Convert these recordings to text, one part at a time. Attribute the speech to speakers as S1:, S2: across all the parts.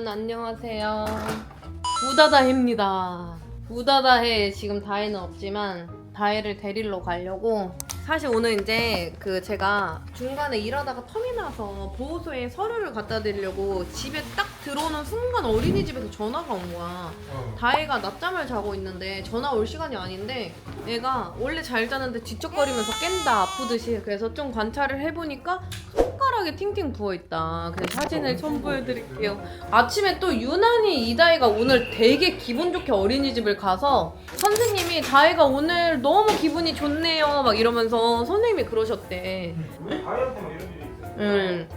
S1: 여러분 안녕하세요. 우다다해입니다. 우다다해 지금 다혜는 없지만 다혜를 데리러 가려고 사실 오늘 이제 그 제가 중간에 일하다가 텀이 나서 보호소에 서류를 갖다 드리려고 집에 딱 들어오는 순간 어린이집에서 전화가 온 거야. 다혜가 낮잠을 자고 있는데 전화 올 시간이 아닌데 애가 원래 잘 자는데 뒤척거리면서 깬다 아프듯이. 그래서 좀 관찰을 해보니까 손가락에 팅팅 부어있다. 그래서 사진을 첨부해드릴게요. 아침에 또 유난히 이다혜가 오늘 되게 기분 좋게 어린이집을 가서 선생님이 다혜가 오늘 너무 기분이 좋네요. 막 이러면서 선생님이 그러셨대.
S2: 다이어트만 이런 일이 있어요.
S1: 음.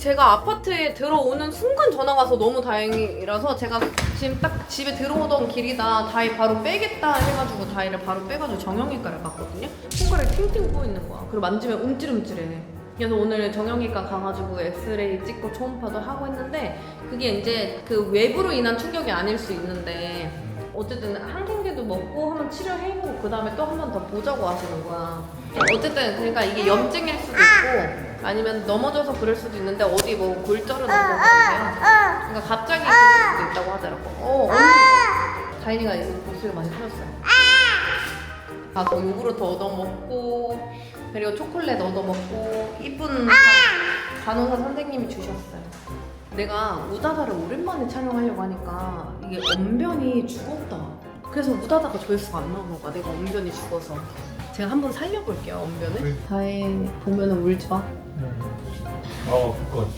S1: 딱 제가 아파트에 들어오는 순간 전화가 와서 너무 다행이라서 제가 지금 딱 집에 들어오던 길이다. 다이 바로 빼겠다 해가지고 다이를 바로 빼가지고 정형외과를 갔거든요. 손가락이 팅팅 부어있는 거야. 그리고 만지면 움찔움찔해. 그래서 오늘 정형외과 가가지고 엑스레이 찍고 초음파도 하고 했는데 그게 이제 그 외부로 인한 충격이 아닐 수 있는데 어쨌든 항생제도 먹고 한번 치료해보고 그 다음에 또 한 번 더 보자고 하시는 거야. 어쨌든 그러니까 이게 염증일 수도 있고 아니면 넘어져서 그럴 수도 있는데 어디 뭐 골절은 그러세요. 그러니까 갑자기 그럴 수도 있다고 하더라고. 어 언니 다인이가 목소리 많이 커졌어요. 가서 요구르트 얻어먹고 그리고 초콜릿 얻어먹고 이쁜 간- 간호사 선생님이 주셨어요. 내가 우다다를 오랜만에 촬영하려고 하니까 이게 언변이 죽었다 그래서 우다다가 조회수가 안 나오는 거야. 내가 언변이 죽어서. 제가 한번 살려볼게요 언변을. 다혜 보면은 울지 마
S2: 어, 그거 같아.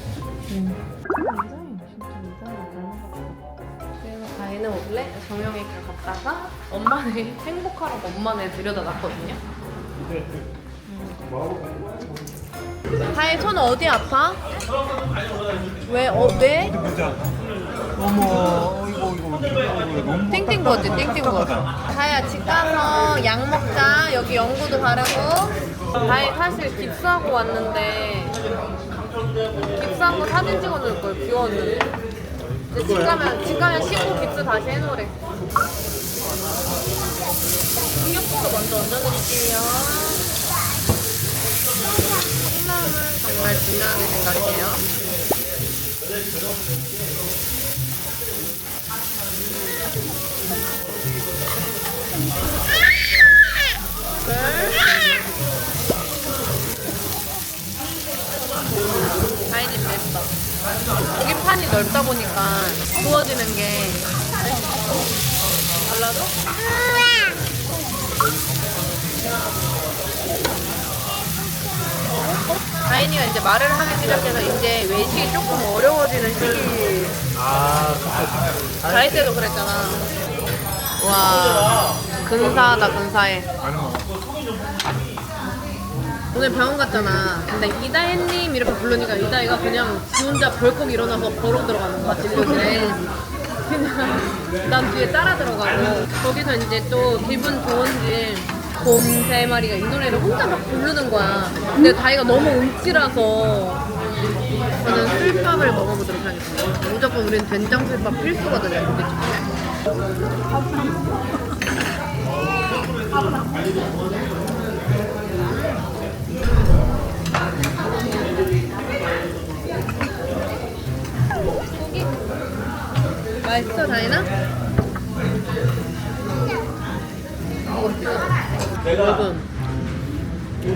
S1: 그래서 다혜는 원래 정형외과 갔다가 엄마네 행복하라고 엄마네 들여다 놨거든요.
S2: 공부하는
S1: 다혜 손 어디 아파? 왜? 어, 왜?
S3: 어머
S1: 땡땡 거지 땡땡 거. 다혜야 집 가서 약 먹자. 여기 연고도 바르고. 다혜 사실 깁스하고 왔는데 깁스한 거 사진 찍어줄 걸 비웠는데 근데 집 가면 집 가면 씻고 깁스 다시 해놓으래. 풍력부터 먼저 얹어드릴게요. 콩나물 정말 중요하게 생각해요 다행히 됐어. 여기 판이 넓다 보니까 구워지는 게 달라도? 다인이가 이제 말을 하기 시작해서 이제 외식이 조금 어려워지는 시기.
S2: 아,
S1: 다이 때도 그랬잖아. 와, 근사하다, 근사해. 오늘 병원 갔잖아. 근데 이다혜님 이렇게 부르니까 이다혜가 그냥 지 혼자 벌컥 일어나서 버럭 들어가는 거야, 진료실에. 그냥 난 뒤에 따라 들어가고. 거기서 이제 또 기분 좋은지 곰 세 마리가 이 노래를 혼자 막 부르는 거야. 근데 다혜가 너무 움찔라서 저는 술밥을 먹어보도록 하겠습니다. 무조건 우린 된장 술밥 필수거든요, 고기 맛있어 다이나?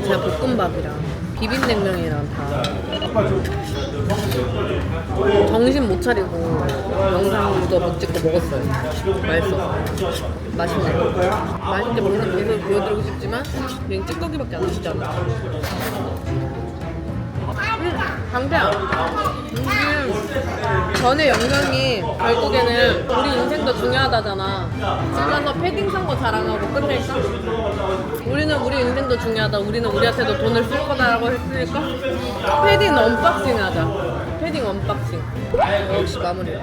S1: 제가 볶음밥이랑 비빔냉면이랑 다. 정신 못 차리고 영상도 못 찍고 먹었어요. 맛있어. 맛있네. 맛있게 먹는 모습을 보여드리고 싶지만 그냥 찌꺼기밖에 안 나시잖아 음, 강태야. 음, 전의 영상이 결국에는 우리 인생도 중요하다잖아. 집 가서 패딩 산 거 자랑하고 끝낼까? 우리는 우리 인생도 중요하다. 우리는 우리한테도 돈을 쓸 거다라고 했으니까 패딩 언박싱 하자. 패딩 언박싱. 역시 마무리.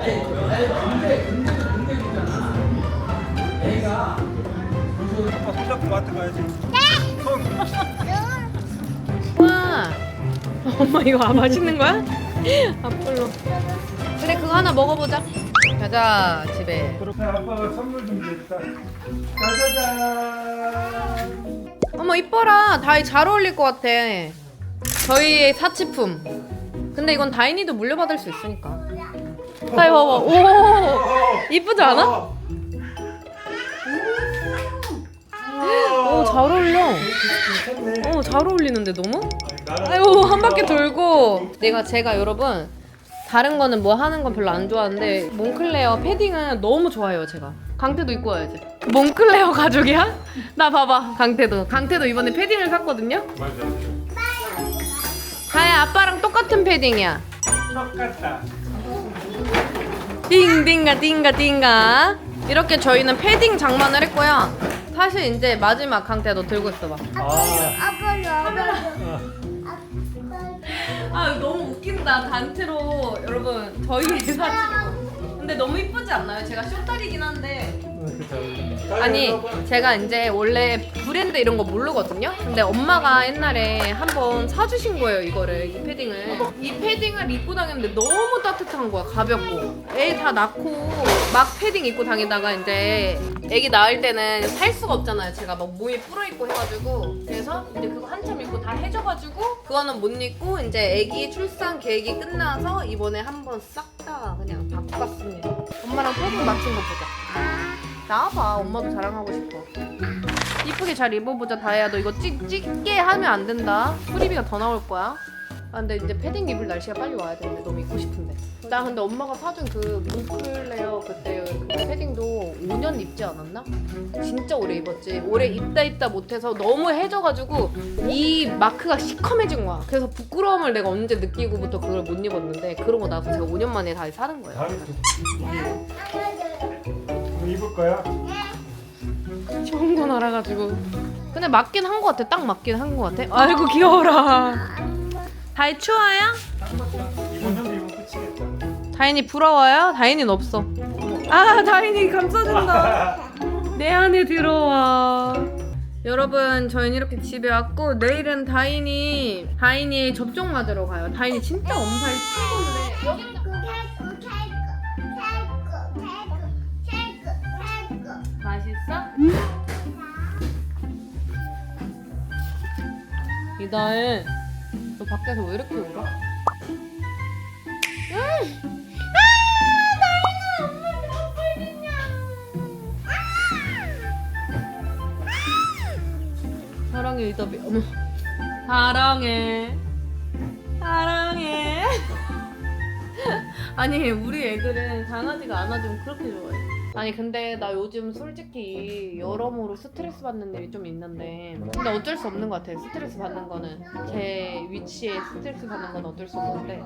S3: 아빠 손잡고 마트 가야지.
S1: 와 엄마 이거 아, 맛있는 거야? 앞불로 그래 그거 하나 먹어보자 가자 집에
S2: 아빠가 선물 준비했다. 짜자잔.
S1: 어머 이뻐라 다이 잘 어울릴 것 같아 저희의 사치품 근데 이건 다인이도 물려받을 수 있으니까 다이 봐봐. 오 이쁘지 않아?
S2: 어.
S1: 오 잘 어울려.
S2: 괜찮네.
S1: 어 잘 어울리는데 너무? 아유 한 바퀴 돌고 내가 제가 여러분 다른 거는 뭐 하는 건 별로 안 좋아하는데 몽클레어 패딩은 너무 좋아해요 제가 강태도 입고 와야지 몽클레어 가족이야? 나 봐봐 강태도 강태도 이번에 패딩을 샀거든요. 다혜 아빠랑 똑같은 패딩이야
S2: 똑같다.
S1: 띵띵가 띵가 띵가 이렇게 저희는 패딩 장만을 했고요 사실 이제 마지막 강태 너 들고 있어봐
S2: 아.
S1: 아 너무 웃긴다 단체로. 여러분 저희 사진 근데 너무 이쁘지 않나요? 제가 쇼다리긴 한데 아니 제가 이제 원래 브랜드 이런 거 모르거든요? 근데 엄마가 옛날에 한번 사주신 거예요 이거를 이 패딩을. 이 패딩을 입고 다녔는데 너무 따뜻한 거야 가볍고. 애 다 낳고 막 패딩 입고 다니다가 이제 애기 낳을 때는 살 수가 없잖아요. 제가 막 몸에 불어 있고 해가지고. 그래서 이제 그거 한참 입고 다 해져가지고 그거는 못 입고 이제 애기 출산 계획이 끝나서 이번에 한번 싹 다 그냥 바꿨습니다. 엄마랑 패딩 맞춘 거 보자 나와봐. 엄마도 자랑하고 싶어. 이쁘게 잘 입어보자 다혜야. 너 이거 찍, 찍게 하면 안 된다. 수리비가 더 나올 거야. 아 근데 이제 패딩 입을 날씨가 빨리 와야 되는데 너무 입고 싶은데. 나 근데 엄마가 사준 그 몽클레어 그때 그 패딩도 5년 입지 않았나? 진짜 오래 입었지. 오래 입다 입다 못해서 너무 해져가지고 이 마크가 시커매진 거야. 그래서 부끄러움을 내가 언제 느끼고부터 그걸 못 입었는데 그러고 나서 제가 5년 만에 다시 사는 거예요
S2: 입을 거야?
S1: 좋은 건 알아가지고. 근데 맞긴 한거 같아. 딱 맞긴 한거 같아. 아이고 귀여워라. 다이 추워요?
S2: 이번 형도 입으면 끝이겠다.
S1: 다인이 부러워요? 다인이는 없어. 아 다인이 감싸준다. 내 안에 들어와. 여러분 저희는 이렇게 집에 왔고 내일은 다인이 다인이 접종 맞으러 가요. 다인이 진짜 엄살 친구인데. 여기 이다혜 너 밖에서 왜 이렇게 울어? 사랑해 이다비 어머. 사랑해. 사랑해. 아니 우리 애들은 강아지가 안아주면 그렇게 좋아해 아니 근데 나 요즘 솔직히 여러모로 스트레스 받는 일이 좀 있는데 근데 어쩔 수 없는 것 같아요 스트레스 받는 거는. 제 위치에 스트레스 받는 건 어쩔 수 없는데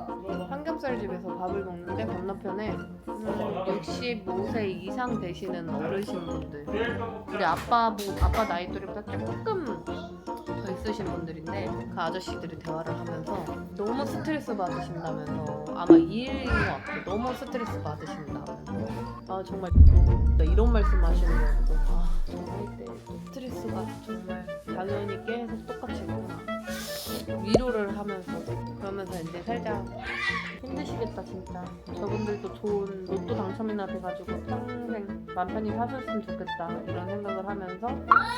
S1: 삼겹살 집에서 밥을 먹는데 건너편에 음, 65세 이상 되시는 어르신분들 우리 아빠 보, 아빠 나이 또래보다 조금 더 있으신 분들인데 그 아저씨들이 대화를 하면서 너무 스트레스 받으신다면서 아마 이 일인 것 같아요. 너무 스트레스 받으신다면서 아 정말 나 이런 말씀 하시는 거 보고 아 정말 때 스트레스가 정말 당연히 계속 그러면서 이제 살짝 힘드시겠다 진짜. 저분들도 좋은 로또 당첨이나 돼가지고 평생 맘 편히 사셨으면 좋겠다 이런 생각을 하면서.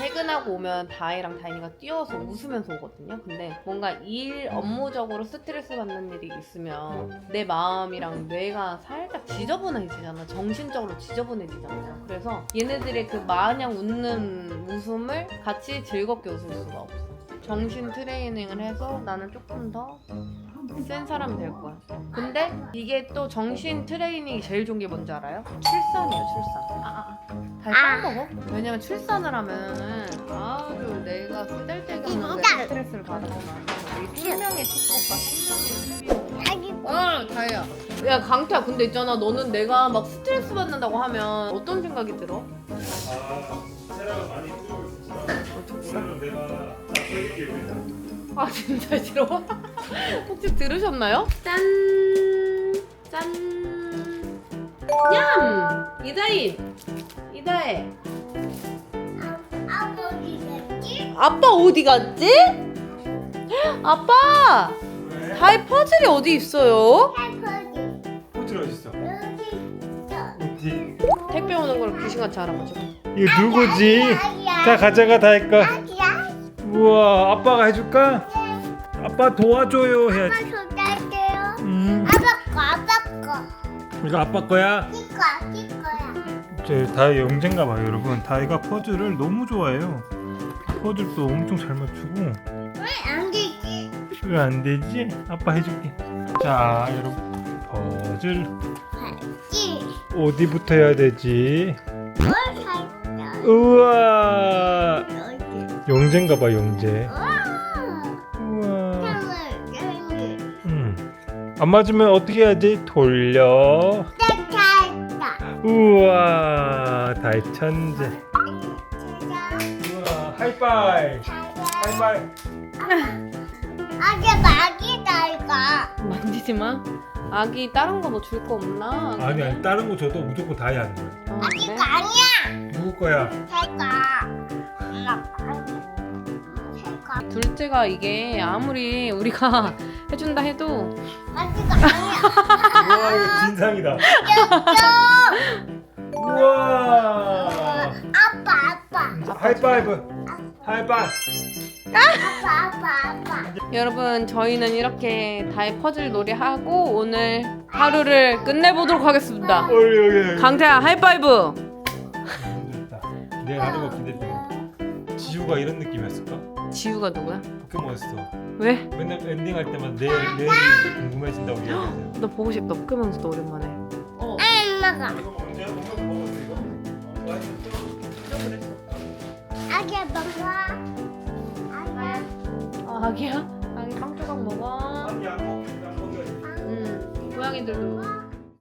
S1: 퇴근하고 오면 다혜랑 다인이가 뛰어서 웃으면서 오거든요. 근데 뭔가 일 업무적으로 스트레스 받는 일이 있으면 내 마음이랑 뇌가 살짝 지저분해지잖아. 정신적으로 지저분해지잖아요 그래서 얘네들의 그 마냥 웃는 웃음을 같이 즐겁게 웃을 수가 없어. 정신 트레이닝을 해서 나는 조금 더 센 사람이 될 거야. 근데 이게 또 정신 트레이닝이 제일 좋은 게 뭔지 알아요? 출산이에요, 출산. 아, 아, 아. 달빵 먹어? 왜냐면 출산을 하면은 아주 내가 쓰잘데기 없는 스트레스를 받았구나. 이 생명의 축복과 생명의 수비. 아, 다혜야. 야, 강태야. 근데 있잖아. 너는 내가 막 스트레스 받는다고 하면 어떤 생각이 들어?
S2: 아, 세라가 많이 있었어. 그러면 내가 나 빼줄게 그냥.
S1: 아 진짜 싫어? 혹시 들으셨나요? 짠! 짠! 냠! 이다희! 이다혜! 아빠 어디 갔지? 아빠!
S2: 왜?
S1: 다혜 퍼즐이 어디 있어요?
S2: 어디 있어? 어디?
S1: 택배 오는 걸 귀신같이 알아가지고
S2: 이거 누구지? 자 가져가 다 할까? 우와 아빠가 해줄까? 아빠 도와줘요 해야지. 음. 이거 아빠 거야?
S4: 이거 이거야.
S2: 제 다이 영재인가 봐요 여러분 다이가 퍼즐을 너무 좋아해요 퍼즐도 엄청 잘 맞추고
S4: 왜안 되지?
S2: 왜 안 되지? 아빠 해줄게 자 여러분 퍼즐
S4: 지.
S2: 어디부터 해야 되지?
S4: 뭘 살까?
S2: 우와? 영재인가 봐 영재
S4: 와.
S2: 우와
S4: 탕을.
S2: 음. 안 맞으면 어떻게 해야지? 돌려. 우와 다이 천재
S4: 찾아.
S2: 우와 하이파이. 하이파이
S4: 아재 막이다 이거.
S1: 만지지 마. 아기 다른 거 뭐 줄 거 없나?
S2: 아니 아니 다른 거 줘도 무조건 다이 안 돼.
S1: 어,
S4: 아
S1: 그래?
S4: 이거 아니야.
S2: 누구 거야?
S4: 제가.
S1: 둘째가 이게 아무리 우리가 해준다 해도
S4: 아 아니야.
S2: 우와 이거 진상이다. 우와.
S4: 아빠 아빠.
S2: 하이파이브. 하이파이브.
S4: 아빠 아빠 아빠.
S1: 여러분 저희는 이렇게 다이 퍼즐 놀이하고 오늘 하루를 끝내보도록 하겠습니다.
S2: 어 여기 여기.
S1: 강태야 하이파이브.
S2: 내일 하루가 기대돼. 지우가 이런 느낌이었을까?
S1: 지우가 누구야?
S2: 포켓몬스터.
S1: 왜?
S2: 맨날 엔딩 할 때마다 내일 내일이 궁금해진다고 얘기해서.
S1: 나 보고 싶다. 포켓몬스터 오랜만에. 어.
S4: 엄마가.
S2: 이거 언제 먹어 먹었어 이거?
S4: 아재 먹어. 아빠.
S1: 아, 아기야? 아기 빵 조각 먹어.
S2: 아니 안 먹, 안 먹어야지.
S1: 응. 고양이들도